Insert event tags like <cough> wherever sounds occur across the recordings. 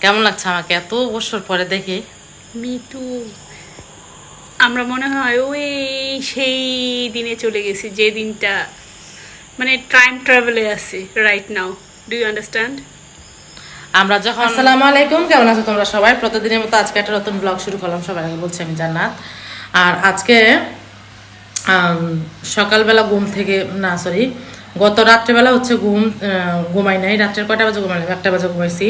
কেমন লাগছে আমাকে এত বছর পরে দেখে? মিটু আমরা মনে হয় ওই সেই দিনে চলে গেছি যে দিনটা মানে টাইম ট্রাভেলে আছি right now do you understand আমরা যখন আসসালামু আলাইকুম কেমন আছো তোমরা সবাই? প্রতিদিনের মতো আজকে একটা নতুন ব্লগ শুরু করলাম সবাই আগে বলছি আমি জান্নাত। আর আজকে সকালবেলা ঘুম থেকে না সরি গত রাত্রেবেলা হচ্ছে ঘুম আহ, ঘুমাই নাই। রাত্রের কয়টা বাজে ঘুমাইলাম? একটা বাজে ঘুমাইছি।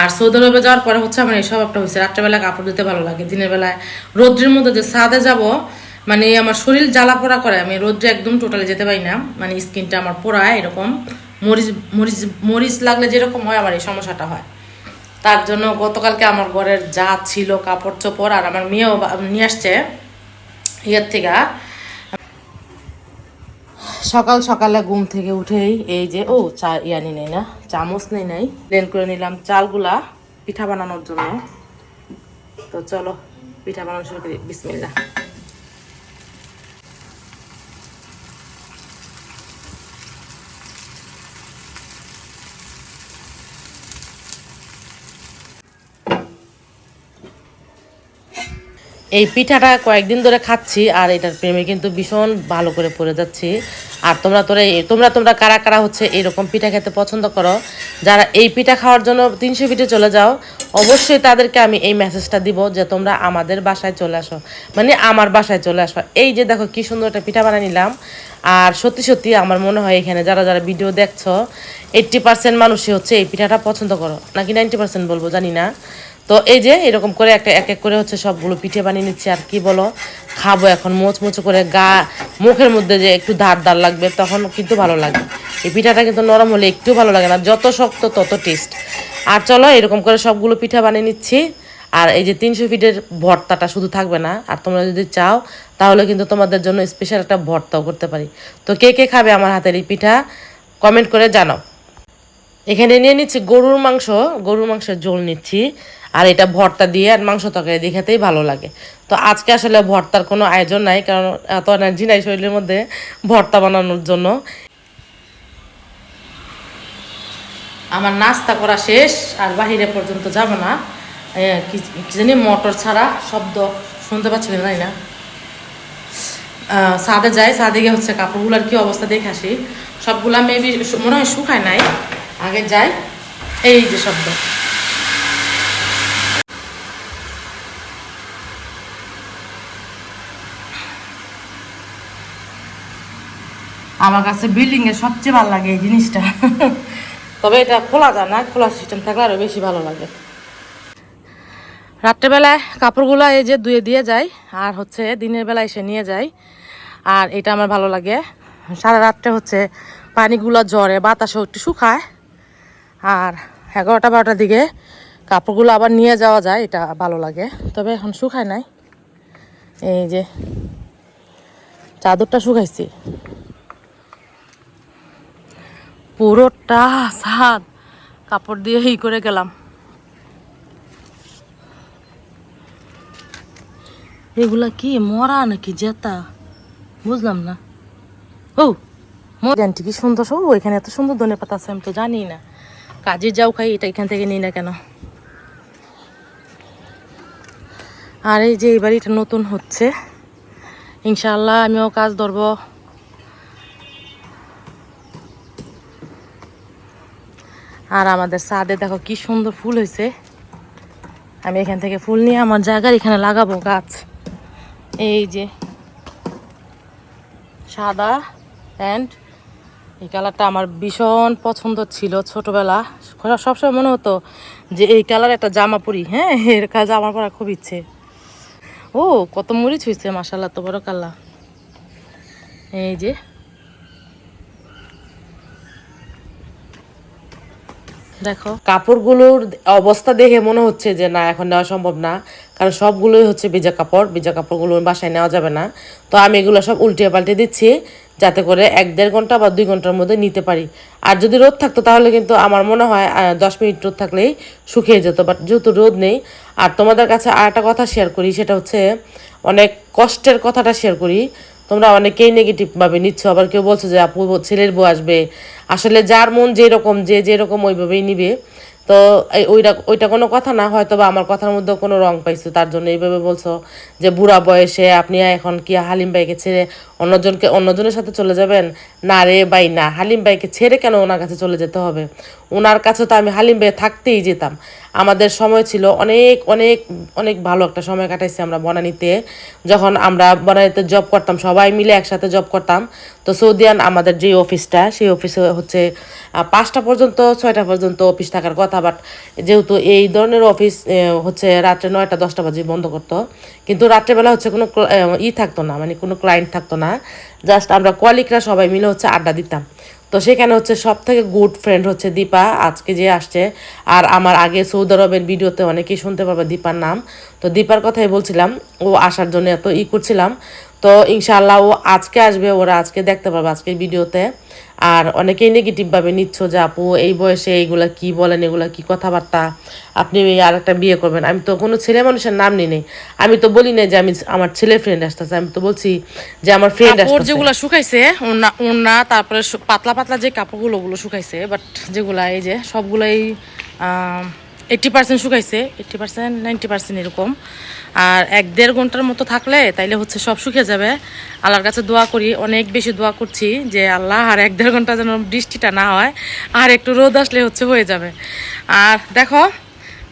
আর সৌদি আরবে যাওয়ার পরে হচ্ছে আমার এইসব একটা হয়েছে রাত্রেবেলা কাপড় দিতে ভালো লাগে, দিনের বেলায় রোদ্রের মধ্যে যে ছাদে যাব মানে আমার শরীর জ্বালা পোড়া করে, আমি রোদ্রে একদম টোটালি যেতে পারি না মানে স্কিনটা আমার পোড়ায় এরকম, মরিচ মরিচ মরিচ লাগলে যেরকম হয় আমার এই সমস্যাটা হয়। তার জন্য গতকালকে আমার ঘরের যা ছিল কাপড় চোপড় আর আমার মেয়েও নিয়ে আসছে, ইয়ের থেকে সকাল সকালে ঘুম থেকে উঠেই এই যে, ও চা ইয়ানি নেই না, চামচ নেই নাই প্লেন করে নিলাম চালগুলা পিঠা বানানোর জন্য। তো চলো, পিঠা বানানো শুরু করি। বিসমিল্লা এই পিঠাটা কয়েকদিন ধরে খাচ্ছি আর এটার প্রেমে কিন্তু ভীষণ ভালো করে পড়ে যাচ্ছি। আর তোমরা তোরা তোমরা তোমরা কারা কারা হচ্ছে এরকম পিঠা খেতে পছন্দ করো, যারা এই পিঠা খাওয়ার জন্য তিনশো ফিটে চলে যাও, অবশ্যই তাদেরকে আমি এই মেসেজটা দিব যে তোমরা আমাদের বাসায় চলে আসো। মানে আমার বাসায় চলে আসো। এই যে দেখো কি সুন্দর একটা পিঠা বানিয়ে নিলাম। আর সত্যি সত্যি আমার মনে হয় এখানে যারা যারা ভিডিও দেখছ এইট্টি পার্সেন্ট মানুষই হচ্ছে এই পিঠাটা পছন্দ করো। নাকি নাইনটি পার্সেন্ট বলব জানি না। তো এই যে এরকম করে একটা এক এক করে হচ্ছে সবগুলো পিঠে বানিয়ে নিচ্ছি, আর কি বলো? খাব এখন মোচমোচো করে গা, মুখের মধ্যে যে একটু ধার ধার লাগবে, তখন কিন্তু ভালো লাগে। এই পিঠাটা কিন্তু নরম হলে একটু ভালো লাগে না, যত শক্ত তত টেস্ট আর চলো, এরকম করে সবগুলো পিঠা বানিয়ে নিচ্ছি। আর এই যে তিনশো ফিটের ভর্তাটা শুধু থাকবে না, আর তোমরা যদি চাও, তাহলে কিন্তু তোমাদের জন্য স্পেশাল একটা ভর্তাও করতে পারি। তো কে কে খাবে আমার হাতের এই পিঠা কমেন্ট করে জানাও। এখানে নিয়ে নিচ্ছি গরুর মাংস, গরুর মাংসের ঝোল নিচ্ছি। আর এটা ভর্তা দিয়ে আর মাংস তরকারি দিয়ে খেতেই ভালো লাগে। তো আজকে আসলে ভর্তার কোনো আয়োজন নাই, কারণ এত এনার্জি নাই শরীরের মধ্যে ভর্তা বানানোর জন্য। আমার নাস্তা করা শেষ, আর বাহিরে পর্যন্ত যাব না। কি জানি মোটর ছাড়া শব্দ শুনতে পাচ্ছি না জানি না। ছাদে যাই, ছাদে গিয়ে হচ্ছে কাপড়গুলোর কি অবস্থা দেখে আসি। সবগুলা মেবি মনে হয় শুকায় নাই। আগে যাই, এই যে শব্দ। আমার কাছে বিল্ডিং এর সবচেয়ে ভালো লাগে এই জিনিসটা। তবে এটা খোলা যায় না, খোলা সিস্টেম থাকলে আরও বেশি ভালো লাগে। রাত্রেবেলায় কাপড়গুলো এই যে ধুয়ে দিয়ে যায় আর হচ্ছে দিনের বেলা এসে নিয়ে যায় আর এটা আমার ভালো লাগে। সারা রাত্রে হচ্ছে পানিগুলো জ্বরে বাতাসও একটু শুকায়, আর এগারোটা বারোটার দিকে কাপড়গুলো আবার নিয়ে যাওয়া যায়, এটা ভালো লাগে। তবে এখন শুকায় নাই। এই যে চাদরটা শুকাইছি। পুরোটা সাদ কাপড় দিয়ে ই করে গেলাম। এগুলা কি, মরা নাকি জেতা? বুঝলাম না। ও আন্টি কি সুন্দর সব? এখানে এত সুন্দর ধনে পাতা আছে, আমি তো জানি না। কাজে যাও খাই, এটা এখান থেকে নিই না কেন? আর এই যে এই বাড়িটা নতুন হচ্ছে। ইনশাল্লাহ আমিও কাজ ধরবো। আর আমাদের ছাদে দেখো কি সুন্দর ফুল হয়েছে। আমি এখান থেকে ফুল নিয়ে আমার জায়গার এখানে লাগাবো গাছ। এই যে সাদা প্যান্ট। এই কালারটা আমার ভীষণ পছন্দ ছিল ছোটবেলা। সবসময় মনে হতো যে এই কালার একটা জামা পরি হ্যাঁ? এর কাজ জামা পরার খুব ইচ্ছে। ও, কত মরিচ হয়েছে মাসাল্লাহ তো বড় কাল্লা এই যে দেখো। কাপড়গুলোর অবস্থা দেখে মনে হচ্ছে যে, না, এখন নেওয়া সম্ভব না। কারণ সবগুলোই হচ্ছে ভিজা কাপড়, ভিজা কাপড়গুলো বাসায় নেওয়া যাবে না। তো আমি এগুলো সব উল্টিয়ে পাল্টে দিচ্ছি, যাতে করে এক দেড় ঘণ্টা বা দুই ঘণ্টার মধ্যে নিতে পারি। আর যদি রোদ থাকতো, তাহলে কিন্তু আমার মনে হয় দশ মিনিট রোদ থাকলেই শুকিয়ে যেত বাট যেহেতু রোদ নেই, আর তোমাদের কাছে আর একটা কথা শেয়ার করি, সেটা হচ্ছে, অনেক কষ্টের কথাটা শেয়ার করি। তোমরা অনেকেই নেগেটিভভাবে নিচ্ছ। আবার কেউ বলছো যে, আপু, ছেলের বউ আসবে। আসলে যার মন যেরকম, যে যেরকম ওইভাবেই নিবে। তো ওইটা ওইটা কোনো কথা না হয়তো বা আমার কথার মধ্যে কোনো রং পাইছো, তার জন্য এইভাবে বলছো যে, বুড়া বয়সে আপনি এখন কি হালিম ভাইকে ছেড়ে অন্যজনকে, অন্যজনের সাথে চলে যাবেন? না রে ভাই, না। হালিম ভাইকে ছেড়ে কেন ওনার কাছে চলে যেতে হবে? ওনার কাছে তো আমি হালিম ভাই থাকতেই যেতাম। আমাদের সময় ছিল অনেক অনেক অনেক ভালো একটা সময় কাটাইছি আমরা বনানীতে। যখন আমরা বনানীতে জব করতাম, সবাই মিলে একসাথে জব করতাম। তো সৌদিয়ান আমাদের যে অফিসটা সেই অফিসে হচ্ছে পাঁচটা পর্যন্ত, ছয়টা পর্যন্ত অফিস থাকার কথা। বাট যেহেতু এই ধরনের অফিস হচ্ছে রাত্রে নয়টা, দশটা বাজে বন্ধ করতো। কিন্তু রাত্রেবেলা হচ্ছে কোনো ই থাকতো না মানে কোনো ক্লায়েন্ট থাকতো না। জাস্ট আমরা কলিকরা সবাই মিলে হচ্ছে আড্ডা দিতাম। তো সেখানে হচ্ছে সব থেকে গুড ফ্রেন্ড হচ্ছে দীপা, আজকে যে আসছে। আর আমার আগে সৌদি আরবের ভিডিওতে অনেকেই শুনতে পাবে দীপার নাম। তো দীপার কথাই বলছিলাম, ও আসার জন্য এত ই করছিলাম। তো ইনশাআল্লাহ ও আজকে আসবে ওরা আজকে দেখতে পারবে আজকের ভিডিওতে। আর অনেকেই নেগেটিভভাবে নিচ্ছ যে আপু এই বয়সে এইগুলা কি বলেন এগুলা কি কথাবার্তা? আপনি আর একটা বিয়ে করবেন। আমি তো কোনো ছেলে মানুষের নাম নিই নেই। আমি তো বলি না যে আমি আমার ছেলে ফ্রেন্ড আসতেছে। আমি তো বলছি যে আমার ফ্রেন্ড আসতেছে। যেগুলো শুকাইছে ওনা ওনা তারপরে পাতলা পাতলা যে কাপড়গুলো ওগুলো শুকাইছে বাট যেগুলা এই যে সবগুলাই এইট্টি পার্সেন্ট শুকাইছে এইট্টি পার্সেন্ট নাইনটি পার্সেন্ট এরকম। আর এক দেড় ঘণ্টার মতো থাকলে তাইলে হচ্ছে সব শুকিয়ে যাবে। আল্লাহর কাছে দোয়া করি, অনেক বেশি দোয়া করছি যে আল্লাহ আর এক দেড় ঘণ্টা যেন বৃষ্টিটা না হয়, আর একটু রোদ আসলে হচ্ছে হয়ে যাবে। আর দেখো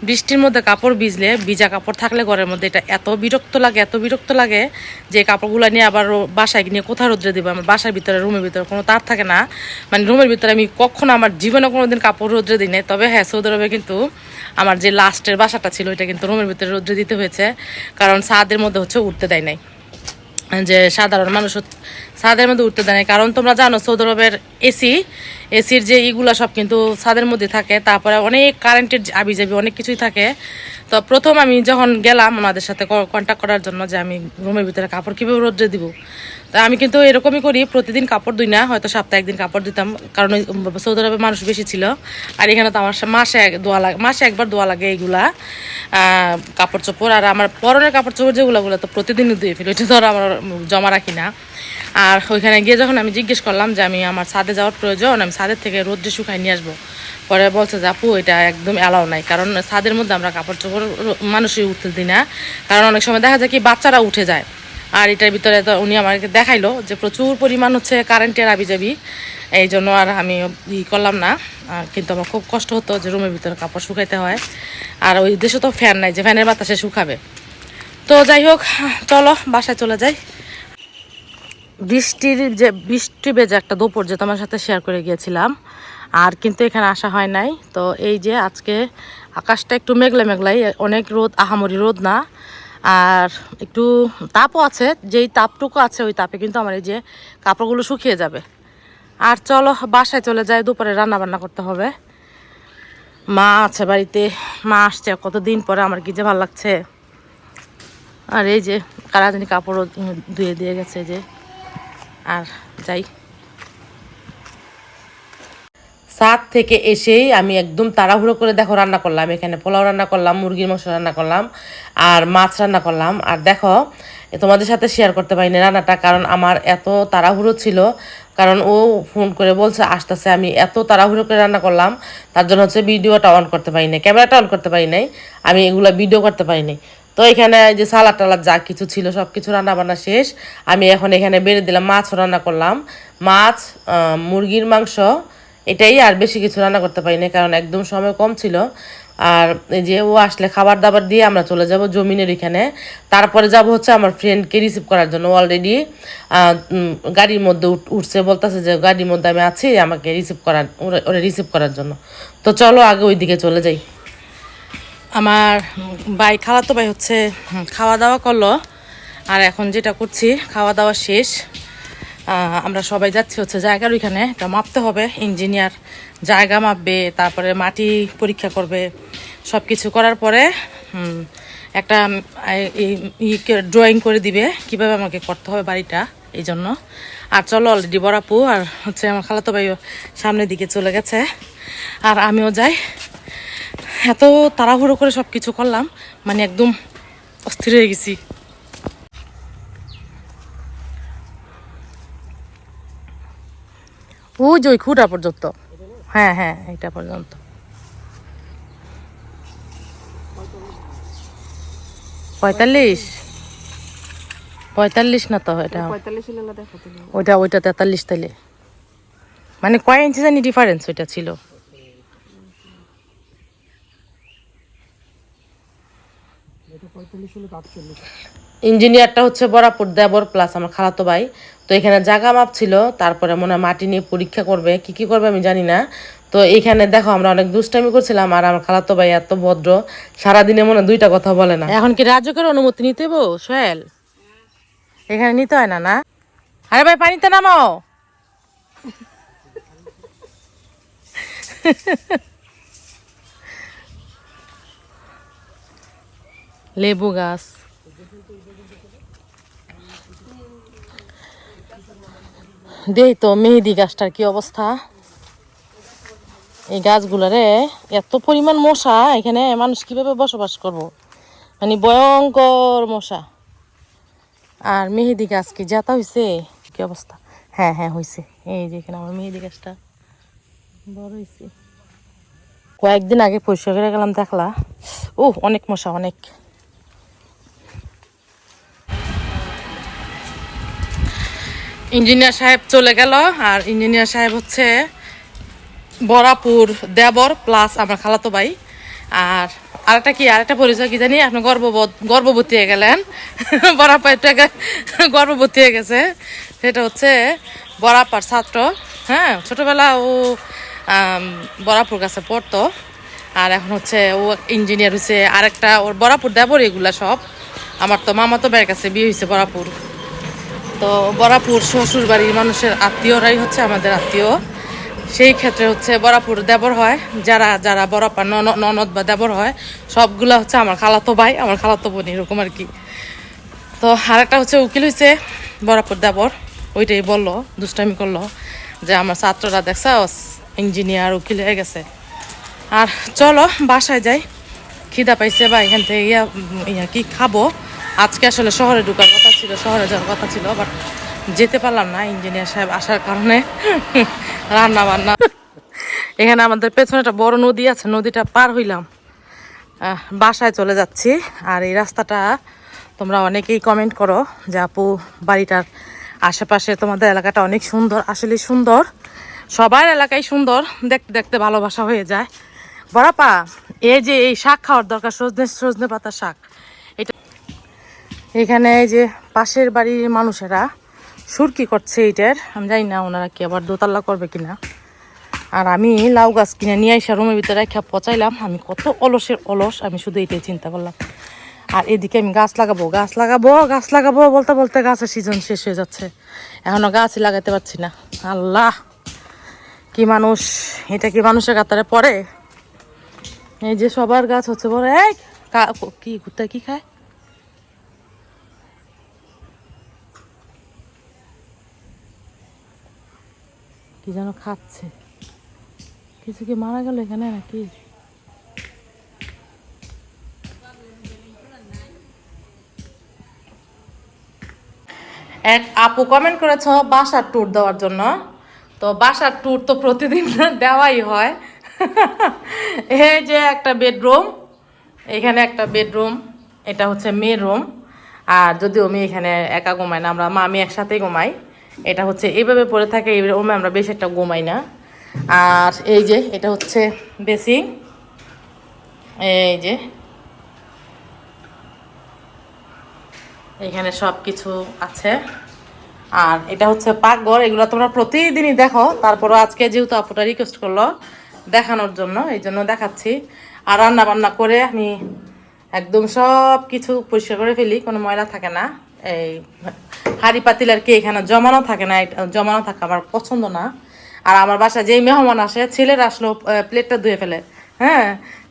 বৃষ্টির মধ্যে কাপড় ভিজলে, ভিজা কাপড় থাকলে ঘরের মধ্যে এটা এত বিরক্ত লাগে, এত বিরক্ত লাগে যে কাপড়গুলো নিয়ে আবার বাসায় নিয়ে কোথায় রোদ্রে দেবো? আমার বাসার ভিতরে রুমের ভিতরে কোনো তার থাকে না। মানে রুমের ভিতরে আমি কখনো আমার জীবনে কোনো দিন কাপড় রোদ্রে দিই নাই। তবে হ্যাঁ সৌদি আরবে কিন্তু আমার যে লাস্টের বাসাটা ছিল, ওইটা কিন্তু রুমের ভিতরে রোদ্রে দিতে হয়েছে। কারণ ছাদের মধ্যে হচ্ছে উঠতে দেয় নাই। যে সাধারণ মানুষ ছাদের মধ্যে উঠতে দেয় কারণ তোমরা জানো সৌদি আরবের এসি এসির যে ইগুলা সব কিন্তু ছাদের মধ্যে থাকে। তারপরে অনেক কারেন্টের আবি যাবি অনেক কিছুই থাকে। তো প্রথম আমি যখন গেলাম ওনাদের সাথে কন্ট্যাক্ট করার জন্য যে আমি রুমের ভিতরে কাপড় কীভাবে রোদ্রে দিব, তা আমি কিন্তু এরকমই করি, প্রতিদিন কাপড় ধুই না, হয়তো সপ্তাহে একদিন কাপড় দিতাম। কারণ সৌদি আরবে মানুষ বেশি ছিল। আর এখানে তো আমার মাসে এক দোয়া লাগে মাসে একবার দোয়া লাগে এইগুলা কাপড় চোপড়। আর আমার পরনের কাপড় চোপড় যেগুলোগুলো তো প্রতিদিনই ধুয়ে ফেলি। ওইটা ধরো আমার জমা রাখি না। আর ওইখানে গিয়ে যখন আমি জিজ্ঞেস করলাম যে আমি আমার ছাদে যাওয়ার প্রয়োজন, আমি ছাদের থেকে রোদ্রে শুকাই নিয়ে আসব। পরে বলছে যে, আপু, এটা একদম অ্যালাউ নাই। কারণ ছাদের মধ্যে আমরা কাপড় চোপড় মানুষই উঠতে দিই না। কারণ অনেক সময় দেখা যায় কি, বাচ্চারা উঠে যায়। আর এটার ভিতরে তো উনি আমাকে দেখাইলো যে, প্রচুর পরিমাণ হচ্ছে কারেন্টের আবি যাবি এই জন্য আর আমি ই করলাম না। কিন্তু আমার খুব কষ্ট হতো যে, রুমের ভিতরে কাপড় শুকাইতে হয়। আর ওই দেশে তো ফ্যান নাই যে ফ্যানের বাতাসে শুকাবে। তো যাই হোক, চলো, বাসায় চলে যাই। বৃষ্টির যে, বৃষ্টি বেজে একটা দুপুর যে তোমার সাথে শেয়ার করে গিয়েছিলাম, আর কিন্তু এখানে আসা হয় নাই। তো এই যে আজকে আকাশটা একটু মেঘলা মেঘলাই, অনেক রোদ, আহামরি রোদ না। আর একটু তাপও আছে, যেই তাপটুকু আছে ওই তাপে কিন্তু আমার এই যে কাপড়গুলো শুকিয়ে যাবে। আর চলো, বাসায় চলে যাই, দুপুরে রান্না বান্না করতে হবে। মা আছে বাড়িতে, মা আসছে, কতদিন পরে আমার কি যে ভালো লাগছে। আর এই যে, কারা জানি কাপড়ও ধুয়ে দিয়ে গেছে যে। আর যাই। সাত থেকে এসেই আমি একদম তাড়াহুড়ো করে দেখো রান্না করলাম। এখানে পোলাও রান্না করলাম, মুরগির মাংস রান্না করলাম, আর মাছ রান্না করলাম। আর দেখো, তোমাদের সাথে শেয়ার করতে পারিনি রান্নাটা, কারণ আমার এত তাড়াহুড়ো ছিল, কারণ ও ফোন করে বলছে, আসতেছে। আমি এত তাড়াহুড়ো করে রান্না করলাম, তার জন্য হচ্ছে ভিডিওটা অন করতে পারি নাই ক্যামেরাটা অন করতে পারি নাই, আমি এগুলো ভিডিও করতে পারি নাই তো এখানে যে সালাদ টালাদ যা কিছু ছিল সব কিছু রান্না বান্না শেষ। আমি এখন এখানে বেড়ে দিলাম মাছ রান্না করলাম। মাছ মুরগির মাংস, এটাই আর বেশি কিছু রান্না করতে পারি না কারণ একদম সময় কম ছিল। আর এই যে ও আসলে খাবার দাবার দিয়ে আমরা চলে যাব জমিনের এখানে। তারপরে যাব হচ্ছে আমার ফ্রেন্ডকে রিসিভ করার জন্য। অলরেডি গাড়ির মধ্যে উঠ- উঠছে, বলতেছে যে গাড়ির মধ্যে আমি আছি, আমাকে রিসিভ করার ওরা রিসিভ করার জন্য। তো চলো আগে ওই দিকে চলে যাই। আমার ভাই খালাতো ভাই হচ্ছে খাওয়া দাওয়া করল। আর এখন যেটা করছি খাওয়া দাওয়া শেষ আমরা সবাই যাচ্ছি হচ্ছে জায়গার ওইখানে, এটা মাপতে হবে, ইঞ্জিনিয়ার জায়গা মাপবে, তারপরে মাটি পরীক্ষা করবে সব কিছু করার পরে একটা ড্রয়িং করে দিবে, কীভাবে আমাকে করতে হবে বাড়িটা, এই জন্য। আর চলো অলরেডি বড়াপু আর হচ্ছে আমার খালাতো ভাইও সামনের দিকে চলে গেছে। আর আমিও যাই। এত তাড়াহুড়ো করে সব কিছু করলাম মানে একদম অস্থির হয়ে গেছি। ওই যে ওই খুঁটা পর্যন্ত। হ্যাঁ হ্যাঁ এটা পর্যন্ত। পঁয়তাল্লিশ? পঁয়তাল্লিশ না তো এটা। ওইটা ওইটা তেতাল্লিশ তাইলে। মানে কয় ইঞ্চি জানি ডিফারেন্স ওইটা ছিল। ইঞ্জিনিয়ারটা হচ্ছে বরাপুর দেবর প্লাস আমার খালাতো ভাই। তো এখানে জায়গা মাপ ছিল তারপরে মনে হয় মাটি নিয়ে পরীক্ষা করবে কি কি করবে আমি জানি না। তো এইখানে দেখো আমরা অনেক দুষ্টামি করছিলাম আর আমার খালাতো ভাই এত ভদ্র সারাদিনে মনে হয় দুইটা কথা বলে না। এখন কি রাজ্যকের অনুমতি নিতে সোহেল? এখানে নিতে হয় না না? আরে ভাই পানিতে নামাও। লেবু গাছ। দেই তো, মেহেদি গাছটার কি অবস্থা? এই গাছগুলারে এত পরিমাণ মশা, এখানে মানুষ কীভাবে বসবাস করব? মানে ভয়ঙ্কর মশা। আর মেহেদি গাছ কি জাতা হয়েছে কি অবস্থা? হ্যাঁ হ্যাঁ হয়েছে এই যে এখানে আমার মেহেদি গাছটা বড় হয়েছে কয়েকদিন আগে পরিষ্কার করে গেলাম, দেখলা। ও অনেক মশা, অনেক। ইঞ্জিনিয়ার সাহেব চলে গেল, আর ইঞ্জিনিয়ার সাহেব হচ্ছে বরাপুর দেবর প্লাস আমার খালাতো ভাই। আর আরেকটা কি, আরেকটা পরিচয় কি জানি? আপনি গর্ভবত গর্ভবতী হয়ে গেলেন। <laughs> বরাপারটা গর্ভবতী হয়ে গেছে। সেটা হচ্ছে বরাপার ছাত্র। হ্যাঁ ছোটবেলা ও বরাপুর কাছে পড়তো। আর এখন হচ্ছে ও ইঞ্জিনিয়ার হচ্ছে আরেকটা, ওর বরাপুর দেবর এগুলা সব। আমার তো মামাতো ভাইয়ের কাছে বিয়ে হয়েছে বরাপুর। তো বরাপুর শ্বশুর বাড়ির মানুষের আত্মীয়রাই হচ্ছে আমাদের আত্মীয়। সেই ক্ষেত্রে হচ্ছে বরাপুর দেবর হয়, যারা যারা বরাপার নন- ননদ বা দেবর হয়, সবগুলা হচ্ছে আমার খালাতো ভাই, আমার খালাতো বোন এরকম আর কি। তো আরেকটা হচ্ছে উকিল হয়েছে বরাপুর দেবর, ওইটাই বলল, দুষ্টামি করল, যে আমার ছাত্ররা দেখছে, ইঞ্জিনিয়ার, উকিল হয়ে গেছে। আর চলো, বাসায় যাই, খিদা পাইছে বা এখান থেকে ইয়া কি খাব আজকে আসলে শহরে ঢুকার কথা ছিল, শহরে যাওয়ার কথা ছিল বাট যেতে পারলাম না ইঞ্জিনিয়ার সাহেব আসার কারণে <laughs> রান্না বান্না এখানে আমাদের পেছনে একটা বড় নদী আছে, নদীটা পার হইলাম। বাসায় চলে যাচ্ছি, আর এই রাস্তাটা তোমরা অনেকেই কমেন্ট করো যে আপু, বাড়িটার আশেপাশে তোমাদের এলাকাটা অনেক সুন্দর আসলে সুন্দর। সবার এলাকায় সুন্দর, দেখতে দেখতে ভালোবাসা হয়ে যায়। বড়াপা এই যে এই শাক খাওয়ার দরকার, সজনে সজনে পাতা শাক, এটা এখানে এই যে পাশের বাড়ির মানুষেরা সুরকি করছে এইটার। আমি জানি না ওনারা কি আবার দোতাল্লা করবে কিনা। আর আমি লাউ গাছ কিনে নিয়ে এসে রুমের ভিতরে রেখে পচাইলাম। আমি কত অলসের অলস, আমি শুধু এটাই চিন্তা করলাম। আর এদিকে আমি গাছ লাগাবো গাছ লাগাবো গাছ লাগাবো বলতে বলতে গাছের সিজন শেষ হয়ে যাচ্ছে। এখনও গাছই লাগাতে পারছি না। আল্লাহ, কি মানুষ, এটা কি মানুষের কাতারে পড়ে? এই যে সবার গাছ হচ্ছে বড়। এই, কা- কি কুত্তা কি খায়? কি যেন খাচ্ছে? কিছু কি মারা গেল এখানে নাকি? এক আপু কমেন্ট করেছ বাসার ট্যুর দেওয়ার জন্য। তো বাসার ট্যুর তো প্রতিদিন <laughs> দেওয়াই হয়। <laughs> এই যে একটা বেডরুম এখানে একটা বেডরুম এটা হচ্ছে মেয়ের রুম আর যদিও আমি এখানে একা ঘুমাই না, আমরা মা, আমি একসাথেই ঘুমাই। এটা হচ্ছে এইভাবে পরে থাকে এই রুমে আমরা বেশি একটা ঘুমাই না। আর এই যে, এটা হচ্ছে বেসিং এই যে, এখানে সব কিছু আছে। আর এটা হচ্ছে পাকঘর, এগুলো তোমরা প্রতিদিনই দেখো। তারপরও আজকে যেহেতু আপুটা রিকোয়েস্ট করল দেখানোর জন্য, এই জন্য দেখাচ্ছি। আর রান্না বান্না করে আমি একদম সব কিছু পরিষ্কার করে ফেলি, কোনো ময়লা থাকে না। এই হাঁড়ি পাতিল আর কি এখানে জমানো থাকে না জমানো থাকে আমার পছন্দ না। আর আমার বাসায় যেই মেহমান আসে, ছেলেরা আসলো প্লেটটা ধুয়ে ফেলে। হ্যাঁ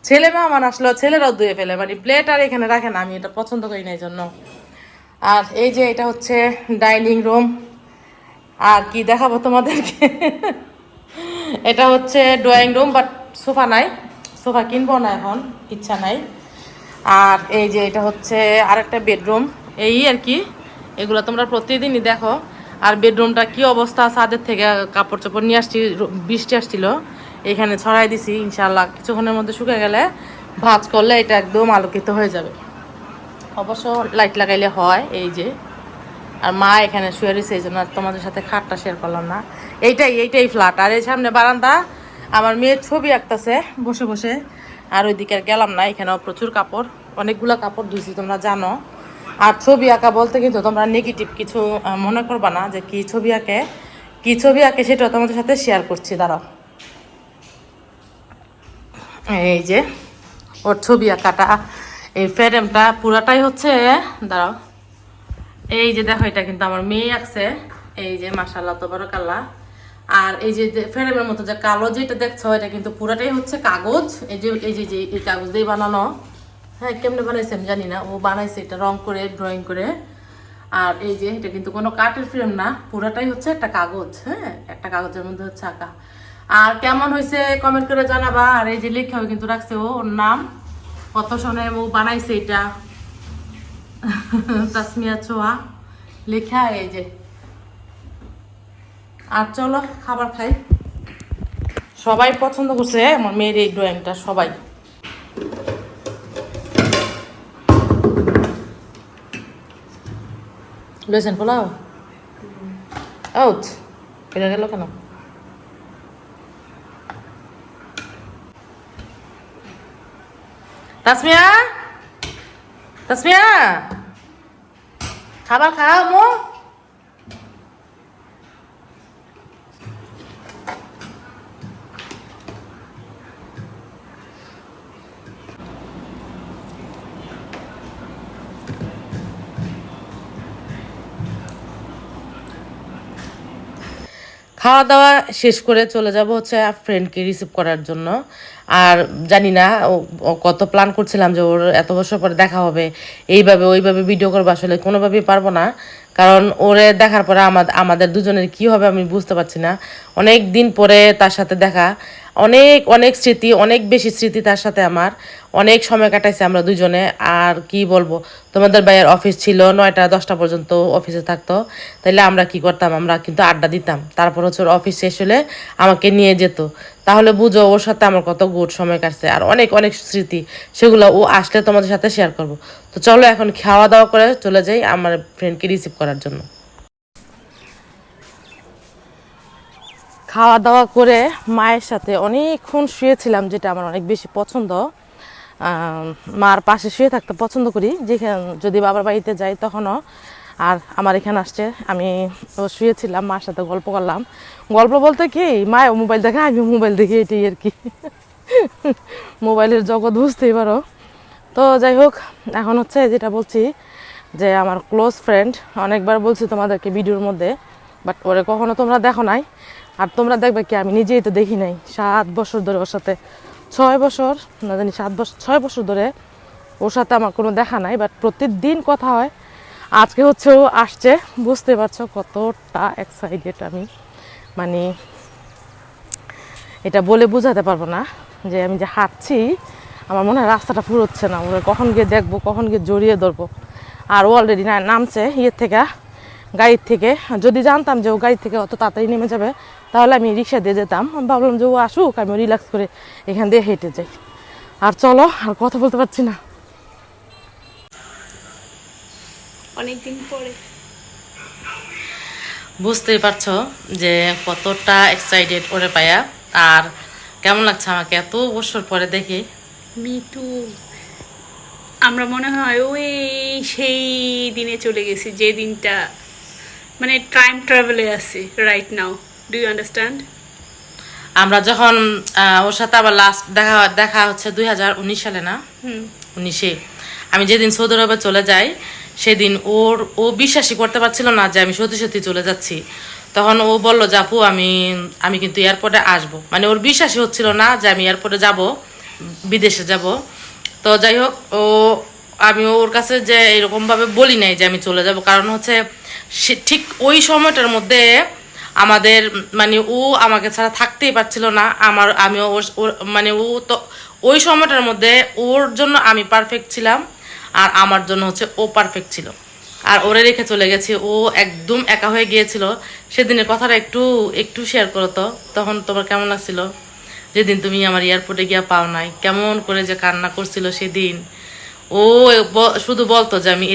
ছেলে মেহমান আসলো, ছেলেরাও ধুয়ে ফেলে। মানে প্লেট আর এখানে রাখে না, আমি এটা পছন্দ করি না এই জন্য আর এই যে এটা হচ্ছে ডাইনিং রুম। আর কি দেখাবো তোমাদেরকে? <laughs> এটা হচ্ছে ড্রয়িং রুম, বাট সোফা নাই। সোফা কিনবো না এখন, ইচ্ছা নাই। আর এই যে এটা হচ্ছে আরেকটা বেডরুম। এই আর কি এগুলো তোমরা প্রতিদিনই দেখো। আর বেডরুমটা কি অবস্থা ছাদের থেকে কাপড় চোপড় নিয়ে আসছি বৃষ্টি আসছিল। এখানে ছড়াই দিছি ইনশাল্লাহ কিছুক্ষণের মধ্যে শুকে গেলে ভাজ করলে এটা একদম আলোকিত হয়ে যাবে। অবশ্য লাইট লাগাইলে হয় এই যে। আর মা এখানে শুয়ে রয়েছে, এই জন্য তোমাদের সাথে খাটটা শেয়ার করলাম না। এইটাই এইটাই ফ্ল্যাট আর এই সামনে বারান্দা, আমার মেয়ের ছবি আঁকতেছে বসে বসে। আর ওইদিকে আর গেলাম না, এখানেও প্রচুর কাপড়, অনেকগুলো কাপড় ধুইছি, তোমরা জানো। আর ছবি আঁকা বলতে কিন্তু তোমরা নেগেটিভ কিছু মনে করবা না যে কি ছবি আঁকে, কি ছবি আঁকে সেটা তোমাদের সাথে শেয়ার করছি, দাঁড়াও। এই যে, ওর ছবি আঁকাটা, এই ফ্রেমটা পুরাটাই হচ্ছে, দাঁড়াও। এই যে দেখো, এটা কিন্তু আমার মেয়ে আঁকছে। এই যে মাসাল্লাহ তো বড় কাল্লা আর এই যে ফ্রেমের মতো যে কালো যেটা দেখছ, এটা কিন্তু পুরাটাই হচ্ছে কাগজ। এই যে এই যে, এই কাগজ দিয়ে বানানো। হ্যাঁ কেমনে বানাইছে আমি জানি না। ও বানাইছে এটা রং করে ড্রয়িং করে। আর এই যে, এটা কিন্তু কোনো কাঠের ফ্রেম না, পুরাটাই হচ্ছে একটা কাগজ হ্যাঁ? একটা কাগজের মধ্যে হচ্ছে আঁকা। আর কেমন হয়েছে কমেন্ট করে জানাবা। আর এই যে লেখাও কিন্তু রাখছে ও, ওর নাম। কত সনে ও বানাইছে এটা। <laughs> তাসমিয়া ছোয়া। লেখা এই যে। আর চলো, খাবার খাই। সবাই পছন্দ করছে আমার মেয়ের এই ড্রয়িংটা সবাই। লইছেন পোলাও আউট এটা গেল কেন তাসমিয়া তাসমিয়া খাবার খাও মো খাওয়া দাওয়া শেষ করে চলে যাব হচ্ছে ফ্রেন্ডকে রিসিভ করার জন্য। আর জানি না কত প্ল্যান করছিলাম যে ওর এত বছর পরে দেখা হবে, এইভাবে ওইভাবে ভিডিও করব, আসলে কোনোভাবেই পারব না। কারণ ওরে দেখার পরে আমাদের আমাদের দুজনের কি হবে আমি বুঝতে পারছি না। অনেক দিন পরে তার সাথে দেখা অনেক অনেক স্মৃতি, অনেক বেশি স্মৃতি তার সাথে আমার। অনেক সময় কাটাইছে আমরা দুজনে। আর কি বলব, তোমাদের ভাইয়ের অফিস ছিল নয়টা, দশটা পর্যন্ত অফিসে থাকতো। তাইলে আমরা কি করতাম? আমরা কিন্তু আড্ডা দিতাম। তারপর হচ্ছে অফিস শেষ হলে আমাকে নিয়ে যেত। তাহলে বুঝো ওর সাথে আমার কত গুড সময় কাটছে। আর অনেক অনেক স্মৃতি, সেগুলো ও আসলে তোমাদের সাথে শেয়ার করব। তো চলো এখন খাওয়া দাওয়া করে চলে যাই আমার ফ্রেন্ডকে রিসিভ করার জন্য। খাওয়া দাওয়া করে মায়ের সাথে অনেকক্ষণ শুয়েছিলাম, যেটা আমার অনেক বেশি পছন্দ। মার পাশে শুয়ে থাকতে পছন্দ করি। যেখানে, যদি বাবার বাড়িতে যাই তখনও। আর আমার এখানে আসছে, আমি শুয়েছিলাম, মার সাথে গল্প করলাম। গল্প বলতে কি মায় মোবাইল দেখে আমি মোবাইল দেখি, এটাই আর কি। মোবাইলের জগৎ বুঝতেই পারো। তো যাই হোক, এখন হচ্ছে যেটা বলছি যে আমার ক্লোজ ফ্রেন্ড অনেকবার বলছি তোমাদেরকে ভিডিওর মধ্যে বাট ওরে কখনো তোমরা দেখো নাই। আর তোমরা দেখবে কি, আমি নিজেই তো দেখি নাই, সাত বছর ধরে ওর সাথে। ছয় বছর, না জানি, সাত বছর ছয় বছর ধরে ওর সাথে আমার কোনো দেখা নাই বাট প্রতিদিন কথা হয়। আজকে হচ্ছে ও আসছে, বুঝতে পারছ কতটা এক্সাইটেড আমি। মানে এটা বলে বোঝাতে পারব না, যে আমি যে হাঁটছি, আমার মনে হয় রাস্তাটা ফুরোচ্ছে না ওরা কখন গিয়ে দেখব, কখন গিয়ে জড়িয়ে ধরবো। আর ও অলরেডি নামছে, ইয়ের থেকে, গাড়ির থেকে। যদি জানতাম যে ও গাড়ি থেকে অত তাড়াতাড়ি নেমে যাবে তাহলে আমি রিক্সা দিয়ে যেতাম। আমি ভাবলাম যে ও আসুক আমি রিল্যাক্স করে এখান দিয়ে হেঁটে যাই। আর চলো আর কথা বলতে পারছি না। অনেকদিন পরে। বুঝতেই পারছ যে কতটা এক্সাইটেড ওরে পায়া। আর কেমন লাগছে আমাকে এত বছর পরে দেখি? মিটু আমরা মনে হয় ওই সেই দিনে চলে গেছি যে দিনটা মানে টাইম ট্রাভেলে আছি right now do you understand আমরা যখন ওর সাথে আবার লাস্ট দেখা দেখা হচ্ছে দুই হাজার উনিশ সালে না? উনিশে। আমি যেদিন সৌদি আরবে চলে যাই সেদিন ওর ও বিশ্বাসই করতে পারছিল না যে আমি সত্যি সত্যি চলে যাচ্ছি। তখন ও বলল আপু আমি আমি কিন্তু এয়ারপোর্টে আসব। মানে ওর বিশ্বাসই হচ্ছিল না যে আমি এয়ারপোর্টে যাব বিদেশে যাব। তো যাই হোক ও আমি ওর কাছে যে এরকমভাবে বলি নাই যে আমি চলে যাব। কারণ হচ্ছে সে ঠিক ওই সময়টার মধ্যে আমাদের মানে ও আমাকে ছাড়া থাকতেই পারছিল না। আমার আমি মানে ও তো, ওই সময়টার মধ্যে ওর জন্য আমি পারফেক্ট ছিলাম, আর আমার জন্য হচ্ছে ও পারফেক্ট ছিল। আর ওরে রেখে চলে গেছি। ও একদম একা হয়ে গিয়েছিল। সেদিনের কথাটা একটু একটু শেয়ার করো তো। তখন তোমার কেমন লাগছিল? যেদিন তুমি আমার এয়ারপোর্টে গিয়া পাও নাই, কেমন করে যে কান্না করছিল সেদিন। ও শুধু বলতো যে আমি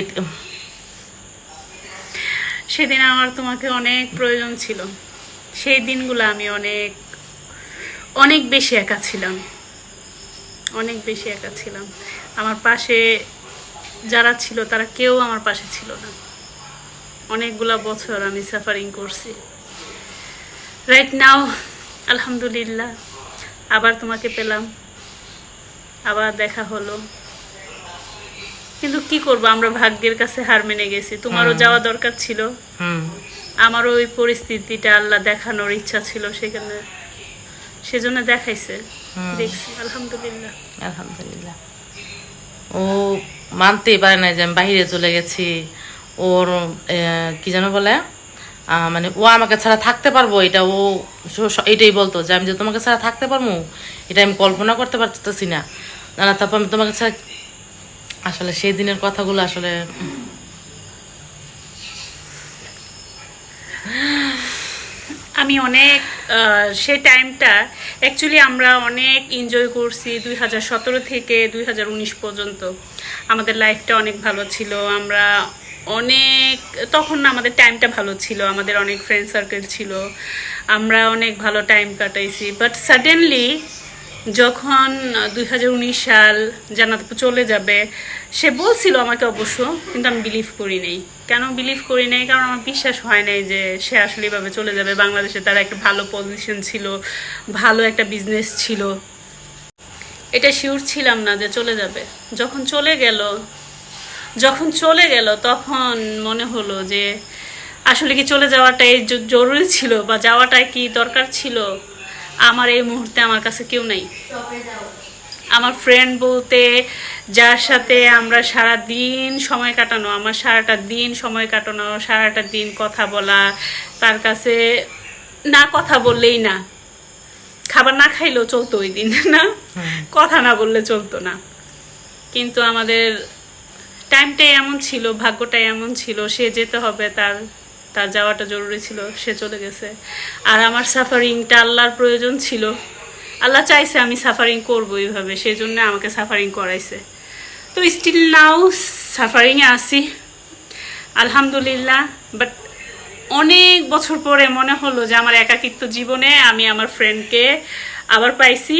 সেদিন আমার তোমাকে অনেক প্রয়োজন ছিল। সেই দিনগুলো আমি অনেক অনেক বেশি একা ছিলাম। অনেক বেশি একা ছিলাম। আমার পাশে যারা ছিল, তারা কেউ আমার পাশে ছিল না। অনেকগুলা বছর আমি সাফারিং করছি। রাইট নাও আলহামদুলিল্লাহ, আবার তোমাকে পেলাম। আবার দেখা হলো। কিন্তু কি করব আমরা ভাগ্যের কাছে হার মেনে গেছি। তোমারও যাওয়া দরকার ছিল। হুম। আমারও ওই পরিস্থিতিটা আল্লাহ দেখানোর ইচ্ছা ছিল সেখানে সেজন্য দেখাইছে। দেখছি আলহামদুলিল্লাহ। আলহামদুলিল্লাহ। ও মানতেই পারে না যে আমি বাইরে চলে গেছি। ওর আহ, কি যেন বলে? আহ, মানে ও আমাকে ছাড়া থাকতে পারব এটা ও এটাই বলতো যে আমি যে তোমাকে ছাড়া থাকতে পারব এটা আমি কল্পনা করতে পারতেছি না না তারপর আমি তোমাকে ছাড়া আসলে সেই দিনের কথাগুলো আসলে আমি অনেক সেই টাইমটা অ্যাকচুয়ালি আমরা অনেক এনজয় করছি দুই হাজার সতেরো থেকে দুই হাজার উনিশ পর্যন্ত। আমাদের লাইফটা অনেক ভালো ছিল, আমরা অনেক, তখন আমাদের টাইমটা ভালো ছিল, আমাদের অনেক ফ্রেন্ড সার্কেল ছিল, আমরা অনেক ভালো টাইম কাটাইছি। বাট সাডেনলি যখন দু হাজার উনিশ সাল জান্নাত চলে যাবে, সে বলছিল আমাকে অবশ্য, কিন্তু আমি বিলিভ করি নাই। কেন বিলিভ করি নাই? কারণ আমার বিশ্বাস হয় নাই যে সে আসলে এভাবে চলে যাবে। বাংলাদেশে তার একটা ভালো পজিশন ছিল, ভালো একটা বিজনেস ছিল। এটা শিওর ছিলাম না যে চলে যাবে। যখন চলে গেল, যখন চলে গেল, তখন মনে হলো যে আসলে কি চলে যাওয়াটাই জরুরি ছিল বা যাওয়াটাই কি দরকার ছিল? আমার এই মুহূর্তে আমার কাছে কেউ নাই। আমার ফ্রেন্ড বলতে যার সাথে আমরা সারা দিন সময় কাটানো আমার সারাটা দিন সময় কাটানো সারাটা দিন কথা বলা তার কাছে না কথা বললেই না। খাবার না খাইলেও চলতো ওই দিন <laughs> না? কথা না বললে চলতো না। কিন্তু আমাদের টাইমটাই এমন ছিল ভাগ্যটাই এমন ছিল সে যেতে হবে তার তার যাওয়াটা জরুরি ছিল, সে চলে গেছে। আর আমার সাফারিংটা আল্লাহর প্রয়োজন ছিল। আল্লাহ চাইছে আমি সাফারিং করব এইভাবে সেই জন্য আমাকে সাফারিং করাইছে। তো স্টিল নাও সাফারিংয়ে আসি আলহামদুলিল্লাহ বাট অনেক বছর পরে মনে হলো যে আমার একাকিত্ব জীবনে আমি আমার ফ্রেন্ডকে আবার পাইছি।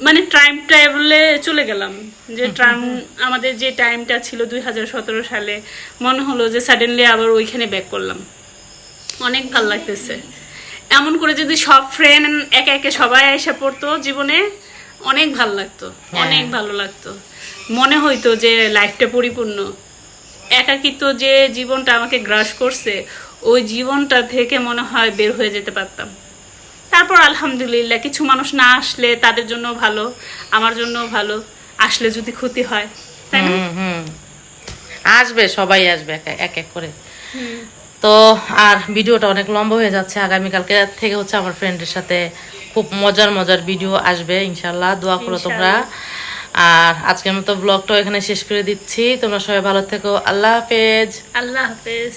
মানে টাইম ট্রাভেলে চলে গেলাম। যে টাইম আমাদের যে টাইমটা ছিল দুই হাজার সতেরো সালে মনে হলো যে সাডেনলি আবার ওইখানে ব্যাক করলাম। অনেক ভালো লাগতেছে। এমন করে যদি সব ফ্রেন্ড একে একে সবাই এসে পড়তো জীবনে অনেক ভালো লাগতো অনেক ভালো লাগতো। মনে হইতো যে লাইফটা পরিপূর্ণ। একাকিত্ব যে জীবনটা আমাকে গ্রাস করছে ওই জীবনটা থেকে মনে হয় বের হয়ে যেতে পারতাম। তারপর আলহামদুলিল্লাহ কিছু মানুষ না আসলে তাদের জন্য ভালো আমার জন্য ভালো আসলে যদি ক্ষতি হয় তাই না? আসবে সবাই আসবে এক এক করে। তো আর ভিডিওটা অনেক লম্বা হয়ে যাচ্ছে আগামীকালকে থেকে হচ্ছে আমার ফ্রেন্ডের সাথে খুব মজার মজার ভিডিও আসবে ইনশাল্লাহ দোয়া করো তোমরা। আর আজকের মতো ব্লগটা এখানে শেষ করে দিচ্ছি। তোমরা সবাই ভালো থেকো। আল্লাহ হাফেজ। আল্লাহ হাফেজ।